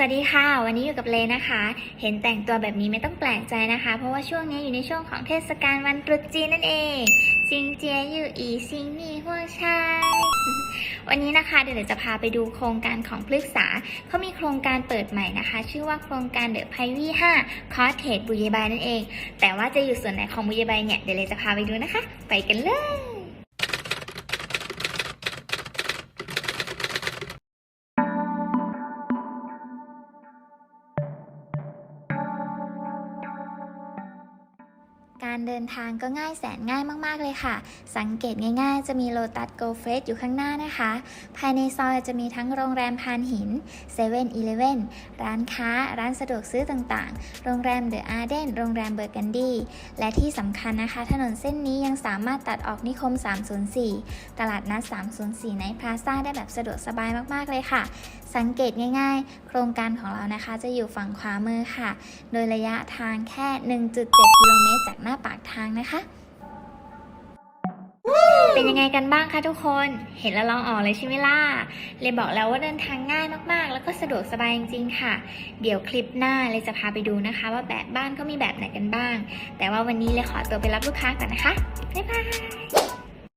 สวัสดีค่ะ วันนี้อยู่กับเลนะคะ เห็นแต่งตัวแบบนี้ไม่ต้องแปลกใจนะคะ เพราะว่าช่วงนี้อยู่ในช่วงของเทศกาลวันตรุษจีนนั่นเองซิงเจียอยู่อีซิงนี่หัวชายวันนี้นะคะเดี๋ยวจะพาไปดูโครงการของพฤกษาเขามีโครงการเปิดใหม่นะคะ ชื่อว่าโครงการเดอะไพวี่5คอสเทดบุยบายนั่นเอง แต่ว่าจะอยู่ส่วนไหนของบุยบายเนี่ยเดี๋ยวเราจะพาไปดูนะคะ ไปกันเลย การเดินทางก็ง่ายแสนง่ายมาก ๆ เลยค่ะ สังเกตง่าย ๆ จะมีโลตัสโกเฟสอยู่ข้างหน้านะคะ ภายในซอยจะมีทั้งโรงแรมพานหิน7 e เ e ่ e อร้านค้า ร้านสะดวกซื้อต่างๆ โรงแรมเดอะอาร์เดน โรงแรมเบอร์กันดีและที่สำคัญนะคะ ถนนเส้นนี้ยังสามารถตัดออกนิคม 304 ตลาดนัด 304 ในพลาซ่าได้แบบสะดวกสบายมาก ๆ เลยค่ะสังเกตง่ายๆ โครงการของเรานะคะ จะอยู่ฝั่งขวามือค่ะ โดยระยะทางแค่ 1.7 กิโลเมตรจากหน้าปากทางนะคะ เป็นยังไงกันบ้างคะทุกคน เห็นแล้วลองออกเลยใช่ไหมล่ะ เลยบอกแล้วว่าเดินทางง่ายมากๆ แล้วก็สะดวกสบายจริงๆค่ะ เดี๋ยวคลิปหน้าเลยจะพาไปดูนะคะ ว่าแบบบ้านก็มีแบบไหนกันบ้าง แต่ว่าวันนี้เลยขอตัวไปรับลูกค้าก่อนนะคะ บ๊ายบาย